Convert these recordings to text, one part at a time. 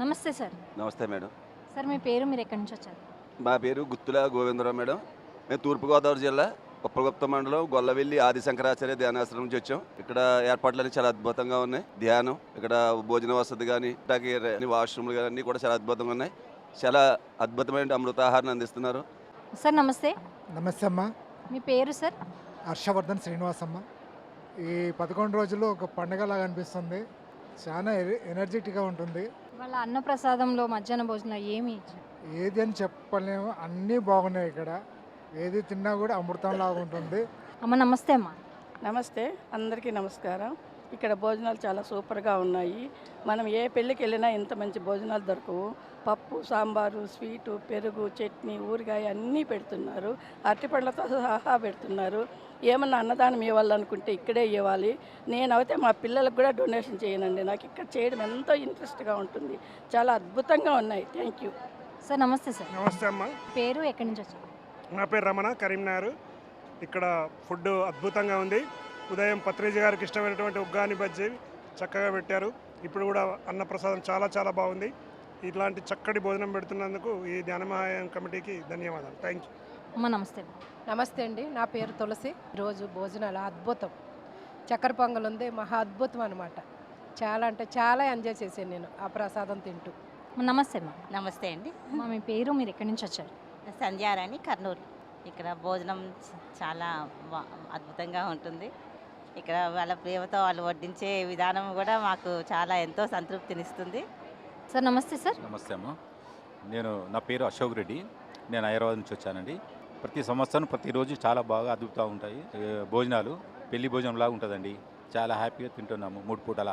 నమస్తే సార్. నమస్తే madam. Sir మీ పేరు మీరు ఎక్కడి నుంచి వచ్చారు? మా పేరు గుత్తుల గోవిందరావు మేడం. మేము తూర్పుగోదావరి జిల్లా ఉప్పగుప్త మండలం గొల్లవెల్లి ఆది శంకరాచార్య ధ్యానాశ్రమం నుంచి వచ్చాం. ఇక్కడ ఏర్పాట్లన్నీ చాలా అద్భుతంగా ఉన్నాయి. ధ్యానం ఇక్కడ భోజన వసతి కానీ ఇట్లాగే వాష్రూమ్లు కానీ అన్నీ కూడా చాలా అద్భుతంగా ఉన్నాయి. చాలా అద్భుతమైన అమృతాహారాన్ని అందిస్తున్నారు. సార్ నమస్తే. నమస్తే అమ్మ. మీ పేరు సార్? హర్షవర్ధన్ శ్రీనివాసమ్మ. ఈ పదకొండు రోజులు ఒక పండగలాగా అనిపిస్తుంది. చాలా ఎనర్జెటిక్గా ఉంటుంది. వాళ్ళ అన్నప్రసాదంలో మధ్యాహ్న భోజనం ఏమి? ఏది అని చెప్పలేము. అన్నీ బాగున్నాయి ఇక్కడ. ఏది తిన్నా కూడా అమృతంలాగా ఉంటుంది. అమ్మ నమస్తే అమ్మ. నమస్తే. అందరికీ నమస్కారం. ఇక్కడ భోజనాలు చాలా సూపర్గా ఉన్నాయి. మనం ఏ పెళ్ళికి వెళ్ళినా ఇంత మంచి భోజనాలు దొరకవు. పప్పు సాంబారు స్వీటు పెరుగు చట్నీ ఊరగాయ అన్నీ పెడుతున్నారు. అరటిపళ్ళతో సహా పెడుతున్నారు. ఏమన్నా అన్నదానం ఇవ్వాలనుకుంటే ఇక్కడే ఇవ్వాలి. నేనైతే మా పిల్లలకు కూడా డొనేషన్ చేయనండి. నాకు ఇక్కడ చేయడం ఎంతో ఇంట్రెస్ట్గా ఉంటుంది. చాలా అద్భుతంగా ఉన్నాయి. Thank you. సార్ నమస్తే సార్. నమస్తే అమ్మ. పేరు ఎక్కడి నుంచి వచ్చారు? నా పేరు రమణ కరీంనగర్. ఇక్కడ ఫుడ్ అద్భుతంగా ఉంది. ఉదయం పత్రిజీ గారికి ఇష్టమైనటువంటి ఉగ్గాని బజ్జీ చక్కగా పెట్టారు. ఇప్పుడు కూడా అన్నప్రసాదం చాలా చాలా బాగుంది. ఇట్లాంటి చక్కటి భోజనం పెడుతున్నందుకు ఈ ధ్యానమహాయం కమిటీకి ధన్యవాదాలు. Thank you. అమ్మ నమస్తే. నమస్తే అండి. నా పేరు తులసి. రోజు భోజనాలు అద్భుతం. చక్కెర పొంగల్ ఉంది మహా అద్భుతం అనమాట చాలా అంటే చాలా ఎంజాయ్ చేశాను నేను ఆ ప్రసాదం తింటూ. అమ్మ నమస్తే అమ్మ. నమస్తే అండి. అమ్మ మీ పేరు? మీరు ఎక్కడి నుంచి వచ్చారు? సంధ్యారాణి కర్నూలు. ఇక్కడ భోజనం చాలా బా- అద్భుతంగా ఉంటుంది. ఇక్కడ వాళ్ళ ప్రేమతో వాళ్ళు వడ్డించే విధానం కూడా మాకు చాలా ఎంతో సంతృప్తినిస్తుంది. సార్ నమస్తే సార్. నమస్తే అమ్మ. నేను నా పేరు అశోక్ రెడ్డి. నేను హైదరాబాద్ నుంచి వచ్చానండి. ప్రతి సంవత్సరం ప్రతిరోజు చాలా బాగా అదుపుతూ ఉంటాయి. భోజనాలు, పెళ్లి భోజనంలాగా ఉంటుందండి. చాలా హ్యాపీగా ತಿಂಟು ಮೂರು ಪೂಟಲ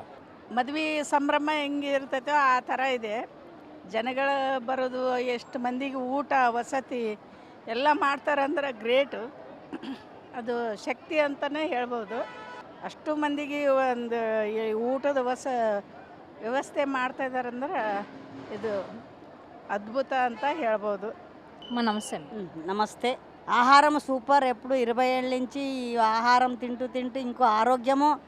ಮದುವೆ ಸಂಭ್ರಮ ಹೆಂಗೆ ಇರ್ತೈತೋ ಆ ಥರ ಇದೆ ಜನಗಳ ಬರೋದು ಎಷ್ಟು ಮಂದಿಗೆ ಊಟ ವಸತಿ ಎಲ್ಲ ಮಾಡ್ತಾರಂದ್ರೆ ಗ್ರೇಟು ಅದು ಶಕ್ತಿ ಅಂತಲೇ ಹೇಳ್ಬೋದು. ಅಷ್ಟು ಮಂದಿಗೆ ಒಂದು ಊಟದ ಹೊಸ ವ್ಯವಸ್ಥೆ ಮಾಡ್ತಾಯಿದಾರಂದ್ರೆ ಇದು ಅದ್ಭುತ ಅಂತ ಹೇಳ್ಬೋದು. అమ్మ నమస్తే నమస్తే. ఆహారం సూపర్. ఎప్పుడు ఇరవై ఏళ్ళ నుంచి ఈ ఆహారం తింటూ తింటూ ఇంకో ఆరోగ్యము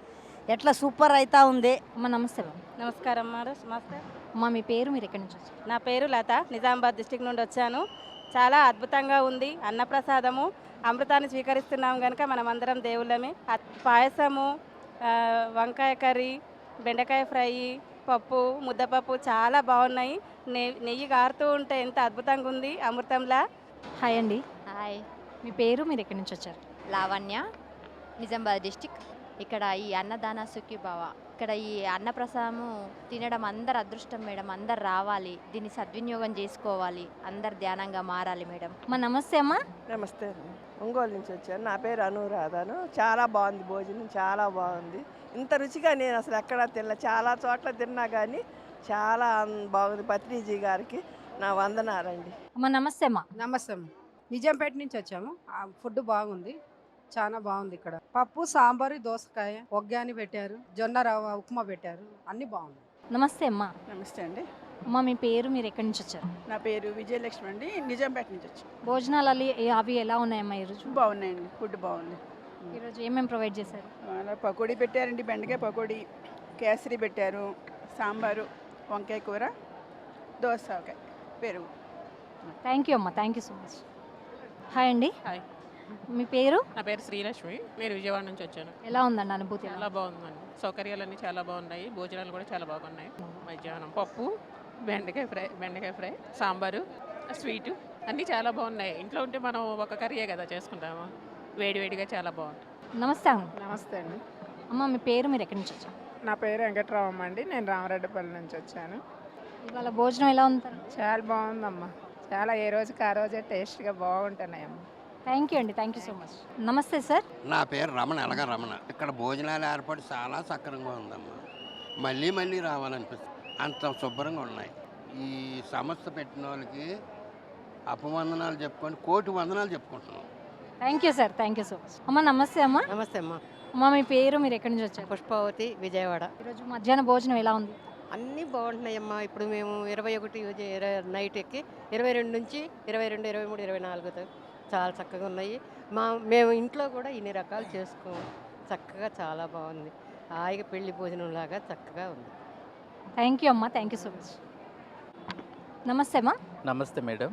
ఎట్లా సూపర్ అవుతా ఉంది. అమ్మ నమస్తే అమ్మ. నమస్కారం నమస్తే. అమ్మ మీ పేరు మీరు ఎక్కడి నుంచి వచ్చారు? నా పేరు లత. నిజామాబాద్ డిస్టిక్ నుండి వచ్చాను. చాలా అద్భుతంగా ఉంది. అన్నప్రసాదము అమృతాన్ని స్వీకరిస్తున్నాం కనుక మనమందరం దేవుళ్ళమే. అత్- పాయసము వంకాయ కర్రీ బెండకాయ ఫ్రై పప్పు ముద్దపప్పు చాలా బాగున్నాయి. నెయ్యి నెయ్యి గారుతూ ఉంటే ఎంత అద్భుతంగా ఉంది అమృతంలా. హాయ్ అండి. హాయ్. మీ పేరు మీరు ఎక్కడి నుంచి వచ్చారు? లావణ్య నిజామాబాద్ డిస్టిక్. ఇక్కడ ఈ అన్నదాన సుఖీ బావ ఇక్కడ ఈ అన్నప్రసాదము తినడం అందరు అదృష్టం మేడం అందరు రావాలి దీన్ని సద్వినియోగం చేసుకోవాలి అందరు ధ్యానంగా మారాలి మేడం. అమ్మ నమస్తే అమ్మ. నమస్తే అండి. ఒంగోలు నుంచి వచ్చాను. నా పేరు అనురాధను. చాలా బాగుంది భోజనం చాలా బాగుంది. ఇంత రుచిగా నేను అసలు ఎక్కడా తినలే. చాలా చోట్ల తిన్నా కానీ చాలా బాగుంది పత్రిజీ గారికి. నా వందనాలండి. అమ్మ నమస్తే అమ్మ. నమస్తే అమ్మ. నిజాంపేట నుంచి వచ్చాము. ఆ ఫుడ్ బాగుంది. చాలా బాగుంది ఇక్కడ. పప్పు సాంబారు దోసకాయ ఒగ్గాని పెట్టారు. జొన్న రవ్వ ఉప్మా పెట్టారు. అన్నీ బాగుంది నమస్తే అమ్మ. నమస్తే అండి. అమ్మ మీ పేరు మీరు ఎక్కడి నుంచి వచ్చారు? నా పేరు విజయలక్ష్మి అండి. నిజాంపేట నుంచి వచ్చాను భోజనాలు అవి అవి ఎలా ఉన్నాయమ్మా ఈరోజు బాగున్నాయండి. ఫుడ్ బాగుంది. ఈరోజు ఏమేమి ప్రొవైడ్ చేశారు? అలా పకోడీ పెట్టారండి. బెండకాయ పకోడీ కేసరి పెట్టారు సాంబారు. వంకాయ కూర దోసకాయ పెరుగు. థ్యాంక్ యూ అమ్మ thank you so much hi అండి. హాయ్. మీ పేరు? నా పేరు శ్రీలక్ష్మి. నేను విజయవాడ నుంచి వచ్చాను. ఎలా ఉందండి అనుభూతి ఎలా? చాలా బాగుందండి. సౌకర్యాలన్నీ చాలా బాగున్నాయి. భోజనాలు కూడా చాలా బాగున్నాయి. మధ్యాహ్నం పప్పు బెండకాయ ఫ్రై బెండకాయ ఫ్రై సాంబారు స్వీటు అన్నీ చాలా బాగున్నాయి. ఇంట్లో ఉంటే మనం ఒక కర్రీయే కదా చేసుకుంటాము. వేడివేడిగా చాలా బాగుంటుంది నమస్తే అమ్మ. నమస్తే అండి. అమ్మ మీ పేరు మీరు ఎక్కడి నుంచి వచ్చారు? నా పేరు వెంకట్రావమ్మ అండి. నేను రామరెడ్డిపల్లి నుంచి వచ్చాను. ఇవాళ భోజనం ఎలా ఉంది చాలా బాగుందమ్మా. చాలా ఏ రోజుకి ఆ రోజే టేస్ట్గా బాగుంటున్నాయమ్మా. థ్యాంక్ యూ అండి. Thank you so much. నమస్తే సార్. నా పేరు రమణ. ఎలగ రమణ? ఇక్కడ భోజనాలు ఏర్పాటు చాలా సక్రంగా ఉందమ్మా. మళ్ళీ మళ్ళీ రావాలనిపిస్తుంది. అంత శుభ్రంగా ఉన్నాయి. ఈ సంస్థ పెట్టిన వాళ్ళకి అపవందనాలు చెప్పుకొని కోటి వందనాలు చెప్పుకుంటున్నాం. Thank you sir thank you so much అమ్మ నమస్తే అమ్మ. నమస్తే అమ్మా. అమ్మ మీ పేరు మీరు ఎక్కడి నుంచి వచ్చారు? పుష్పావతి విజయవాడ. ఈరోజు మధ్యాహ్న భోజనం ఎలా ఉంది? అన్నీ బాగుంటున్నాయమ్మా. ఇప్పుడు మేము ఇరవై ఒకటి నైట్ ఎక్కి ఇరవై రెండు నుంచి ఇరవై రెండు ఇరవై మూడు ఇరవై నాలుగు చాలా చక్కగా ఉన్నాయి. మా మేము ఇంట్లో కూడా ఇన్ని రకాలు చేసుకోము చక్కగా చాలా బాగుంది. హాయిగా పెళ్ళి భోజనం లాగా చక్కగా ఉంది. థ్యాంక్ యూ అమ్మ. థ్యాంక్ యూ సో మచ్ నమస్తే అమ్మా. నమస్తే మేడం.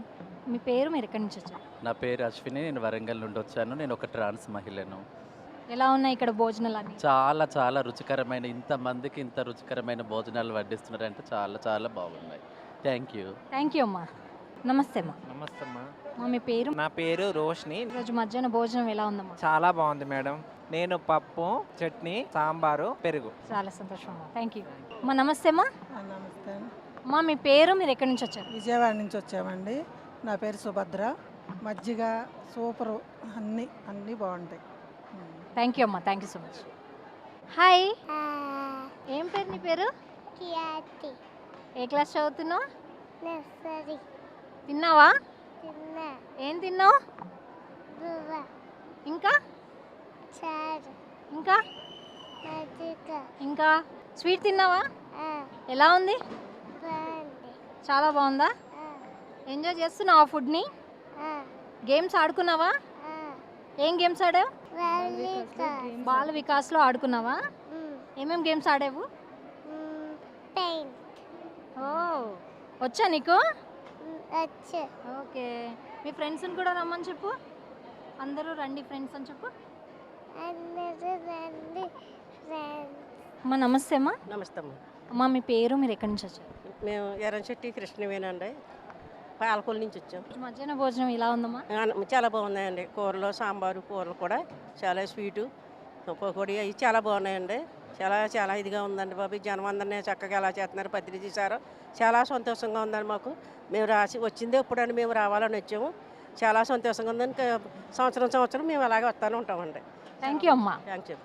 మీ పేరు మీరు ఎక్కడి నుంచి వచ్చారు? నా పేరు అశ్విని నేను వరంగల్ నుండి వచ్చాను. నేను ఒక ట్రాన్స్ మహిళను. ఎలా ఉన్నాయి ఇక్కడ భోజనాలు అన్ని చాలా చాలా రుచికరమైన ఇంతమందికి ఇంత రుచికరమైన భోజనాలు వడ్డిస్తున్నారంటే చాలా చాలా బాగున్నాయి. థ్యాంక్ యూ థ్యాంక్ యూ అమ్మా. నమస్తే అమ్మా. నమస్తే అమ్మా. మా మీ పేరు? నా పేరు రోష్ని ఈరోజు మధ్యాహ్నం భోజనం ఎలా ఉందమ్మా? చాలా బాగుంది మేడం. నేను పప్పు చట్నీ సాంబారు పెరుగు. చాలా సంతోషం అమ్మా. థ్యాంక్ యూ అమ్మా నమస్తే అమ్మా. నమస్తే. అమ్మా మీ పేరు మీరు ఎక్కడి నుంచి వచ్చారు? విజయవాడ నుంచి వచ్చామండి. నా పేరు సుభద్ర. మజ్జిగ సూపరు అన్నీ అన్నీ బాగుంటాయి. థ్యాంక్ యూ అమ్మా. Thank you so much hi ఏం పేరు నీ పేరు? కియాతి. ఏ క్లాస్ చదువుతున్నావు? నర్సరీ. తిన్నావా? తిన్నా. ఏం తిన్నావు? బువ్వ. ఇంకా? చారు. ఇంకా? మజ్జిగ. ఇంకా? స్వీట్ తిన్నావా? ఆ, ఎలా ఉంది? బాగుంది. చాలా బాగుందా? ఎంజాయ్ చేస్తున్నావా ఫుడ్ని? ఆ, గేమ్స్ ఆడుకున్నావా. ఏం గేమ్స్ ఆడావు? బాల వికాస్లో ఆడుకున్నావా? ఏమేం గేమ్స్ ఆడావు? ఓ వచ్చా నీకు? వచ్చు. ఓకే. మీ ఫ్రెండ్స్ని కూడా రమ్మని చెప్పు. అందరూ రండి ఫ్రెండ్స్ అని చెప్పు. అమ్మా నమస్తే అమ్మా. నమస్తే అమ్మ. అమ్మా మీ పేరు మీరు ఎక్కడి నుంచి వచ్చారు? మేము ఎర్రంశెట్టి కృష్ణవేనండి పాలకొల్లు నుంచి వచ్చాం. మధ్యాహ్న భోజనం ఎలా ఉందమ్మా? చాలా బాగున్నాయండి. కూరలు సాంబారు కూరలు కూడా చాలా స్వీటు. పకోడీ అవి చాలా బాగున్నాయండి. చాలా చాలా ఇదిగా ఉందండి బాబు. జనం అందరినీ చక్కగా ఎలా చేస్తున్నారు పత్రిక చేశారు చాలా సంతోషంగా ఉందండి మాకు. మేము రాసి వచ్చిందే ఇప్పుడని మేము రావాలని వచ్చాము. చాలా సంతోషంగా ఉందని సంవత్సరం సంవత్సరం మేము అలాగే వస్తూనే ఉంటామండి. థ్యాంక్ యూ అమ్మా. Thank you